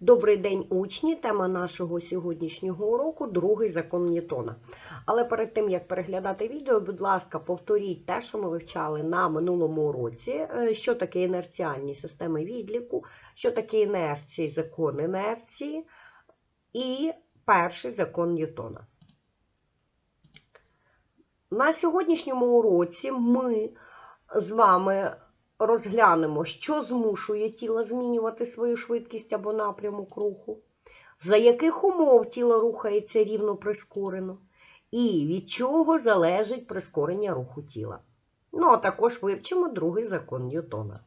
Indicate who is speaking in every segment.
Speaker 1: Добрий день, учні! Тема нашого сьогоднішнього уроку другий закон Ньютона. Але перед тим як переглядати відео, будь ласка, повторіть те, що ми вивчали на минулому уроці, Е, що таке інерціальні системи відліку, що таке інерції, закон інерції і перший закон Ньютона. На сьогоднішньому уроці ми з вами розглянемо, що змушує тіло змінювати свою швидкість або напрямок руху, за яких умов тіло рухається рівно прискорено, і від чого залежить прискорення руху тіла. Ну, а також вивчимо другий закон Ньютона.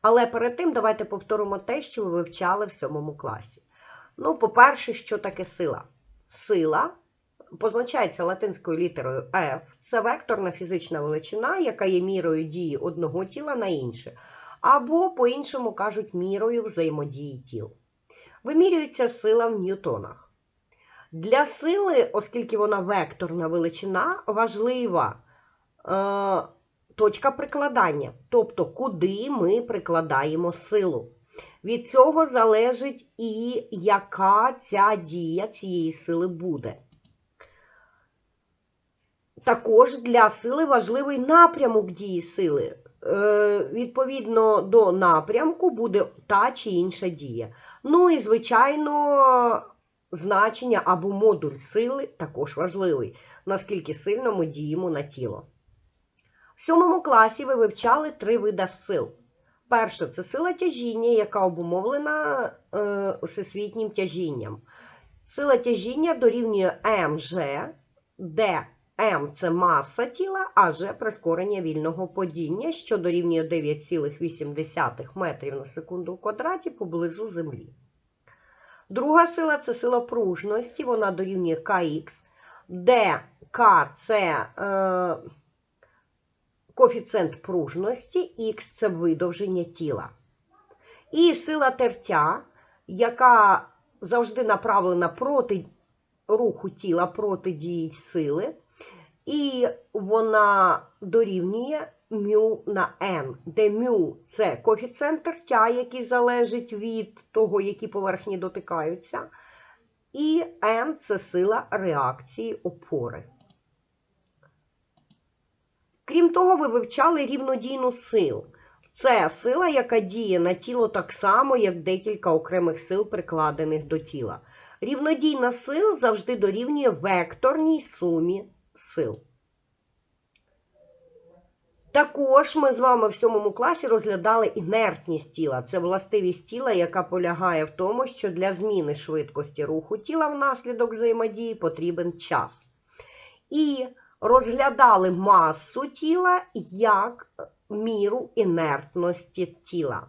Speaker 1: Але перед тим давайте повторимо те, що ви вивчали в сьомому класі. Ну, по-перше, що таке сила? Сила позначається латинською літерою F. Це векторна фізична величина, яка є мірою дії одного тіла на інше, або, по-іншому кажуть, мірою взаємодії тіл. Вимірюється сила в ньютонах. Для сили, оскільки вона векторна величина, важлива е, точка прикладання, тобто куди ми прикладаємо силу. Від цього залежить і яка ця дія цієї сили буде. Також для сили важливий напрямок дії сили. Е, відповідно до напрямку буде та чи інша дія. Ну і, звичайно, значення або модуль сили також важливий, наскільки сильно ми діємо на тіло. В сьомому класі ви вивчали три види сил. Перше це сила тяжіння, яка обумовлена е, всесвітнім тяжінням. Сила тяжіння дорівнює МЖ, де М це маса тіла, а Ж прискорення вільного падіння, що дорівнює 9,8 метрів на секунду в квадраті поблизу Землі. Друга сила це сила пружності, вона дорівнює КХ, де К це е, коефіцієнт пружності, Х це видовження тіла. І сила тертя, яка завжди направлена проти руху тіла проти дії сили. І вона дорівнює мю на n, де мю це коефіцієнт тертя, який залежить від того, які поверхні дотикаються. І n це сила реакції опори. Крім того, ви вивчали рівнодійну сил. Це сила, яка діє на тіло так само, як декілька окремих сил, прикладених до тіла. Рівнодійна сил завжди дорівнює векторній сумі сил. Також ми з вами в сьомому класі розглядали інертність тіла. Це властивість тіла, яка полягає в тому, що для зміни швидкості руху тіла внаслідок взаємодії потрібен час. І розглядали масу тіла як міру інертності тіла.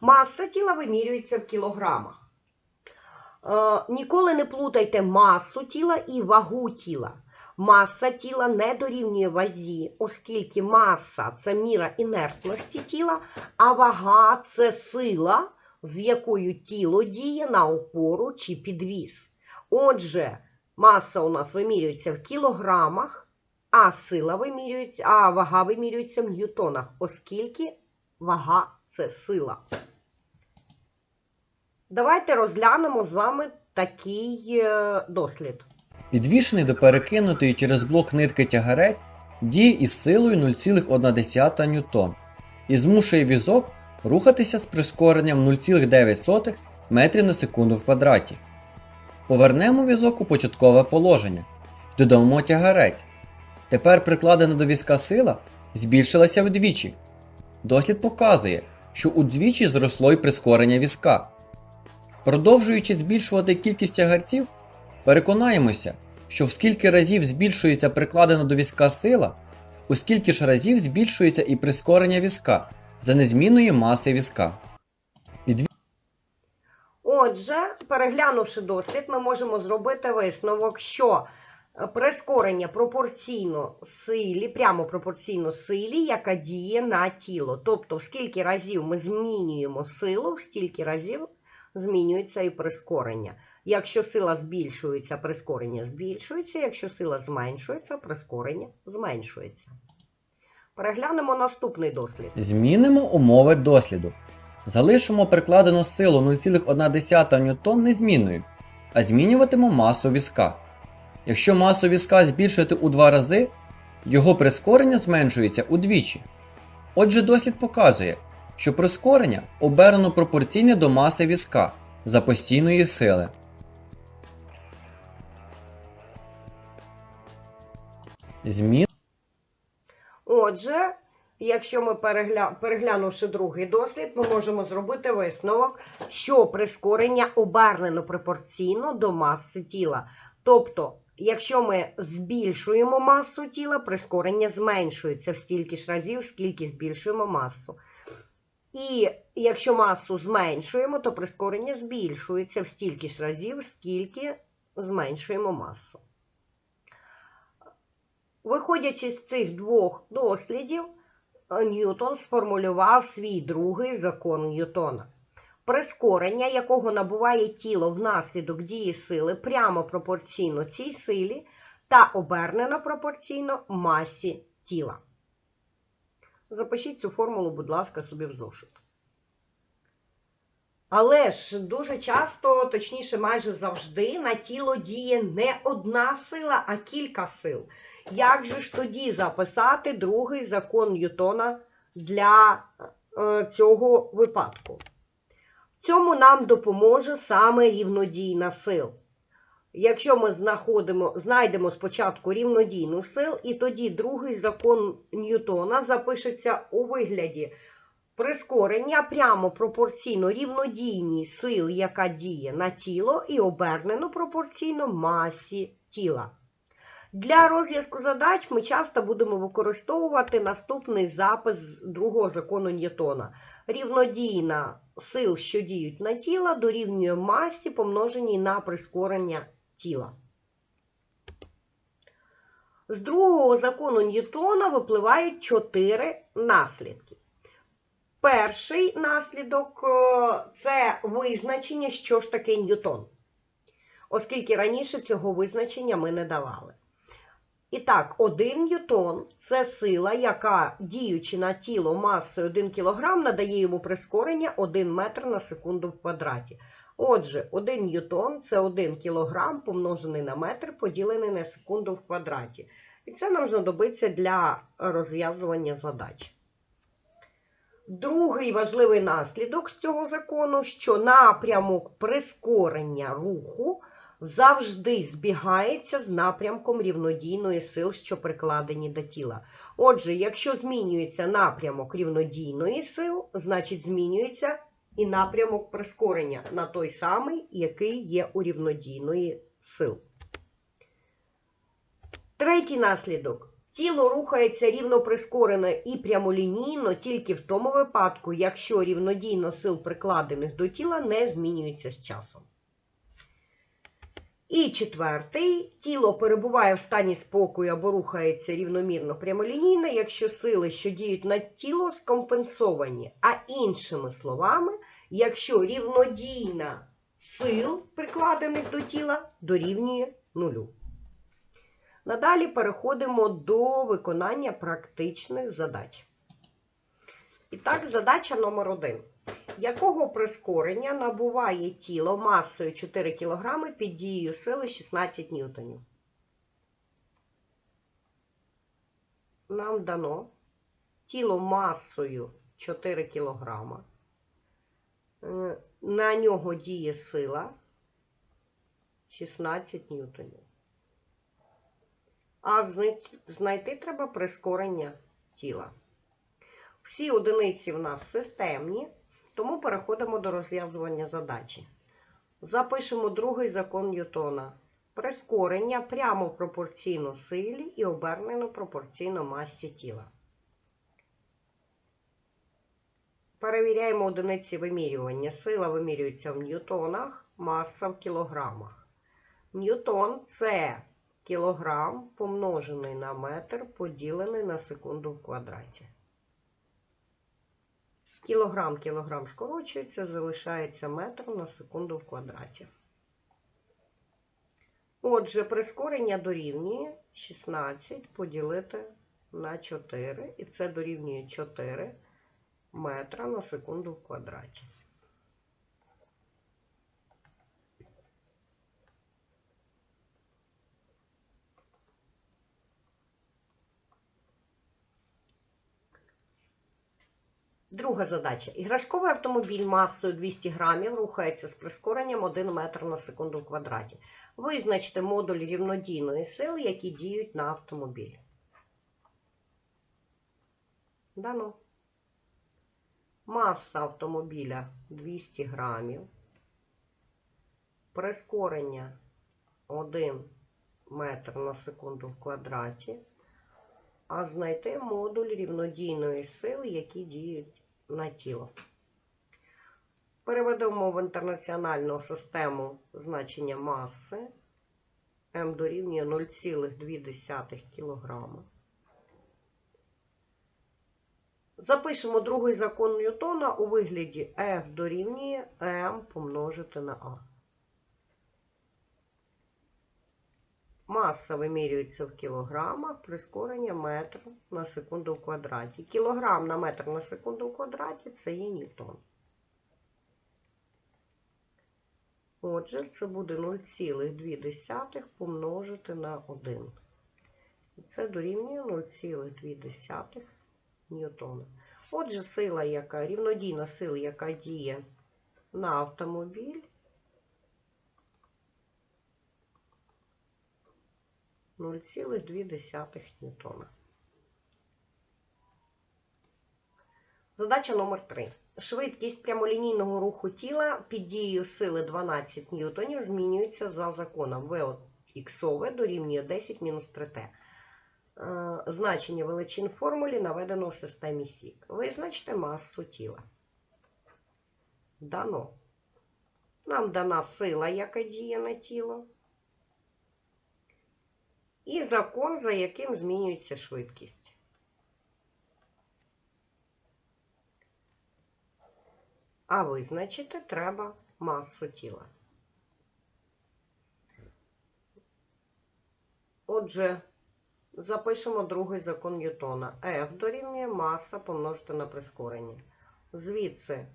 Speaker 1: Маса тіла вимірюється в кілограмах. Е, ніколи не плутайте масу тіла і вагу тіла. Маса тіла не дорівнює вазі, оскільки маса це міра інертності тіла, а вага це сила, з якою тіло діє на опору чи підвіз. Отже, маса у нас вимірюється в кілограмах, а сила вимірюється, а вага вимірюється в ньютонах, оскільки вага це сила. Давайте розглянемо з вами такий е, дослід.
Speaker 2: Підвішений до перекинутої через блок нитки тягарець діє із силою 0,1 ньютон і змушує візок рухатися з прискоренням 0,9 метрів на секунду в квадраті. Повернемо візок у початкове положення додамо тягарець. Тепер прикладена до візка сила збільшилася вдвічі. Дослід показує, що удвічі зросло й прискорення візка. Продовжуючи збільшувати кількість тягарців, переконаємося, що в скільки разів збільшується прикладена до візка сила, у скільки ж разів збільшується і прискорення візка за незмінної маси візка.
Speaker 1: Отже, переглянувши дослід, ми можемо зробити висновок, що прискорення пропорційно силі, прямо пропорційно силі, яка діє на тіло. Тобто, в скільки разів ми змінюємо силу, в стільки разів змінюється і прискорення. Якщо сила збільшується, прискорення збільшується, якщо сила зменшується, прискорення зменшується. Переглянемо наступний дослід.
Speaker 2: Змінимо умови досліду. Залишимо прикладену силу 0,1 ньютон незмінною, а змінюватимемо масу візка. Якщо масу візка збільшити у два рази, його прискорення зменшується удвічі. Отже, дослід показує, що прискорення обернено пропорційне до маси візка за постійної сили. Змін
Speaker 1: Отже, якщо ми перегля... переглянувши другий дослід, ми можемо зробити висновок, що прискорення обернено пропорційно до маси тіла. Тобто, якщо ми збільшуємо масу тіла, прискорення зменшується в стільки ж разів, скільки збільшуємо масу. І якщо масу зменшуємо, то прискорення збільшується в стільки ж разів, скільки зменшуємо масу. Виходячи з цих двох дослідів, Ньютон сформулював свій другий закон Ньютона. Прискорення, якого набуває тіло внаслідок дії сили, прямо пропорційно цій силі та обернено пропорційно масі тіла. Запишіть цю формулу, будь ласка, собі в зошит. Але ж дуже часто, точніше, майже завжди, на тіло діє не одна сила, а кілька сил. Як же ж тоді записати другий закон Ньютона для е, цього випадку? В цьому нам допоможе саме рівнодійна сил. Якщо ми знаходимо, знайдемо спочатку рівнодійну сил, і тоді другий закон Ньютона запишеться у вигляді прискорення прямо пропорційно рівнодійній сил, яка діє на тіло, і обернено пропорційно масі тіла. Для розв'язку задач ми часто будемо використовувати наступний запис другого закону Ньютона. Рівнодійна сил, що діють на тіло, дорівнює масі, помноженій на прискорення тіла. З другого закону Ньютона випливають чотири наслідки. Перший наслідок е, це визначення, що ж таке Ньютон, оскільки раніше цього визначення ми не давали. І так, 1 ньютон – це сила, яка, діючи на тіло масою 1 кг, надає йому прискорення 1 метр на секунду в квадраті. Отже, 1 ньютон – це 1 кг помножений на метр, поділений на секунду в квадраті. І це нам знадобиться для розв'язування задач. Другий важливий наслідок з цього закону, що напрямок прискорення руху завжди збігається з напрямком рівнодійної сил, що прикладені до тіла. Отже, якщо змінюється напрямок рівнодійної сил, значить змінюється і напрямок прискорення на той самий, який є у рівнодійної сил. Третій наслідок. Тіло рухається рівно прискорено і прямолінійно тільки в тому випадку, якщо рівнодійно сил, прикладених до тіла, не змінюється з часом. І четвертий, тіло перебуває в стані спокою або рухається рівномірно прямолінійно, якщо сили, що діють на тіло, скомпенсовані. А іншими словами, якщо рівнодійна сил, прикладених до тіла, дорівнює нулю. Надалі переходимо до виконання практичних задач. І так, задача номер один. Якого прискорення набуває тіло масою 4 кг під дією сили 16 ньютонів? Нам дано тіло масою 4 кг. Е, На нього діє сила 16 ньютонів. А знайти треба прискорення тіла. Всі одиниці в нас системні. Тому переходимо до розв'язування задачі. Запишемо другий закон Ньютона. Прискорення прямо пропорційно силі і обернено пропорційно масі тіла. Перевіряємо одиниці вимірювання. Сила вимірюється в ньютонах, маса в кілограмах. Ньютон це кілограм помножений на метр, поділений на секунду в квадраті. Кілограм кілограм скорочується, залишається метр на секунду в квадраті. Отже, прискорення дорівнює 16 поділити на 4, і це дорівнює 4 метра на секунду в квадраті. Друга задача. Іграшковий автомобіль масою 200 грамів рухається з прискоренням 1 метр на секунду в квадраті. Визначте модуль рівнодійної сили, які діють на автомобіль. Дано. Маса автомобіля 200 грамів. Прискорення 1 метр на секунду в квадраті. А знайти модуль рівнодійної сили, які діють на тіло. Переведемо в інтернаціональну систему значення маси. М дорівнює 0,2 кг. Запишемо другий закон Ньютона у вигляді F дорівнює М помножити на А. Маса вимірюється в кілограмах, прискорення метр на секунду в квадраті. Кілограм на метр на секунду в квадраті це є ньютон. Отже, це буде 0,2 помножити на 1. І це дорівнює 0,2 ньютона. Отже, сила, яка рівнодійна сила, яка діє на автомобіль, 0,2 ньютона. Задача номер 3. Швидкість прямолінійного руху тіла під дією сили 12 ньютонів змінюється за законом V іксове дорівнює 10 мінус 3t. Е, Значення величин формулі наведено в системі Сік. Визначте масу тіла. Дано. Нам дана сила, яка діє на тіло. І закон, за яким змінюється швидкість. А визначити треба масу тіла. Отже, запишемо другий закон Ньютона. F дорівнює маса помножити на прискорення. Звідси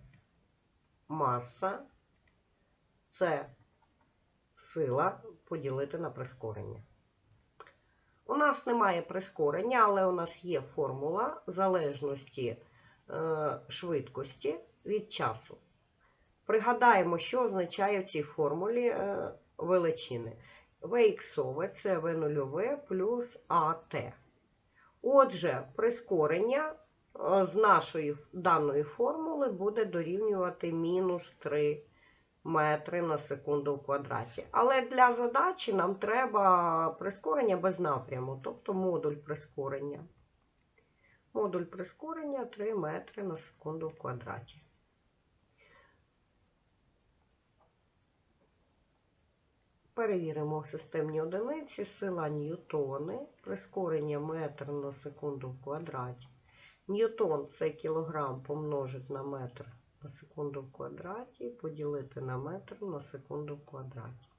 Speaker 1: маса це сила поділити на прискорення. У нас немає прискорення, але у нас є формула залежності е, швидкості від часу. Пригадаємо, що означає в цій формулі е, величини. Vx це V0 плюс AT. Отже, прискорення е, з нашої даної формули буде дорівнювати мінус 3 метри на секунду в квадраті. Але для задачі нам треба прискорення без напряму, тобто модуль прискорення. Модуль прискорення 3 метри на секунду в квадраті. Перевіримо системні одиниці сила ньютони, прискорення метр на секунду в квадраті. Ньютон це кілограм помножить на метр на секунду в квадраті поділити на метр на секунду в квадраті.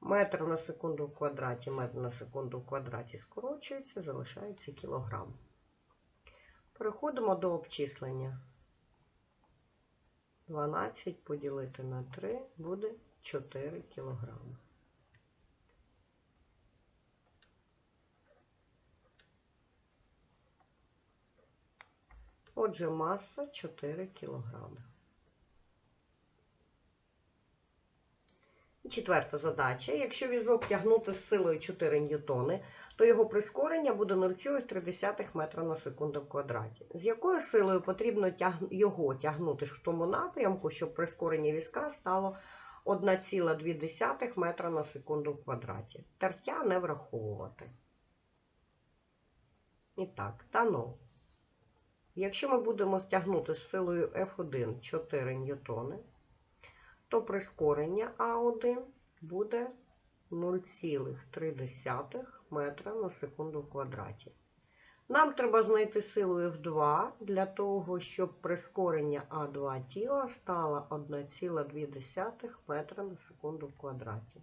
Speaker 1: Метр на секунду в квадраті, метр на секунду в квадраті скорочується, залишається кілограм. Переходимо до обчислення. 12 поділити на 3 буде 4 кілограми. Отже, маса 4 кілограми. І Четверта задача. Якщо візок тягнути з силою 4 ньютони, то його прискорення буде 0,3 метра на секунду в квадраті. З якою силою потрібно його тягнути в тому напрямку, щоб прискорення візка стало 1,2 метра на секунду в квадраті. Тертя не враховувати. І так, дано. Якщо ми будемо стягнути з силою F1 4 ньютони, то прискорення А1 буде 0,3 метра на секунду в квадраті. Нам треба знайти силу F2 для того, щоб прискорення А2 тіла стало 1,2 метра на секунду в квадраті.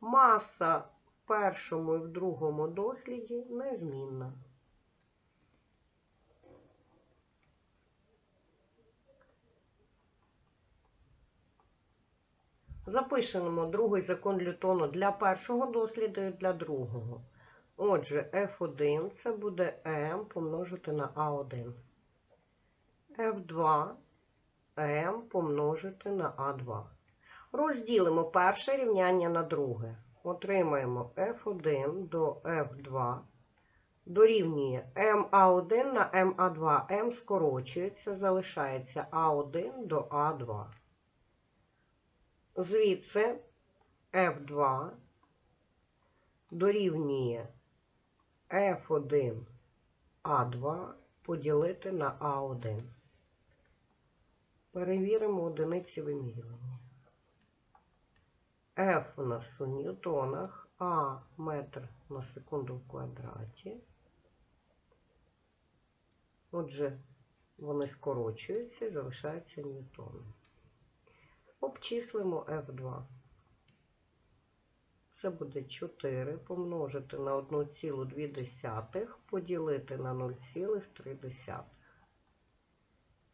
Speaker 1: Маса в першому і в другому досліді незмінна. Запишемо другий закон Ньютона для першого досліду і для другого. Отже, F1 це буде m помножити на A1. F2 m помножити на A2. Розділимо перше рівняння на друге. Отримаємо F1 до F2 дорівнює MA1 на MA2. M скорочується, залишається A1 до A2. Звідси F2 дорівнює F1 A2 поділити на A1. Перевіримо одиниці вимірювання. F у нас у ньютонах, А метр на секунду в квадраті. Отже, вони скорочуються і залишаються ньютони. Обчислимо F2. Це буде 4 помножити на 1,2 поділити на 0,3.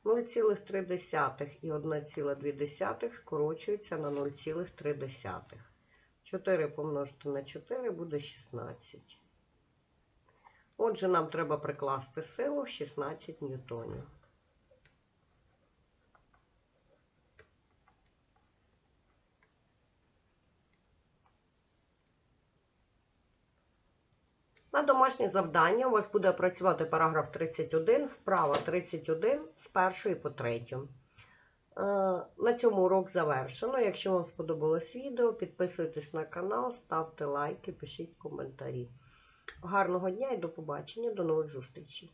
Speaker 1: 0,3 і 1,2 скорочуються на 0,3. 4 помножити на 4 буде 16. Отже, нам треба прикласти силу в 16 ньютонів. Домашнє завдання у вас буде працювати параграф 31, вправа 31 з першої по третю. Е, На цьому урок завершено. Якщо вам сподобалось відео, підписуйтесь на канал, ставте лайки, пишіть коментарі. Гарного дня і до побачення, до нових зустрічей!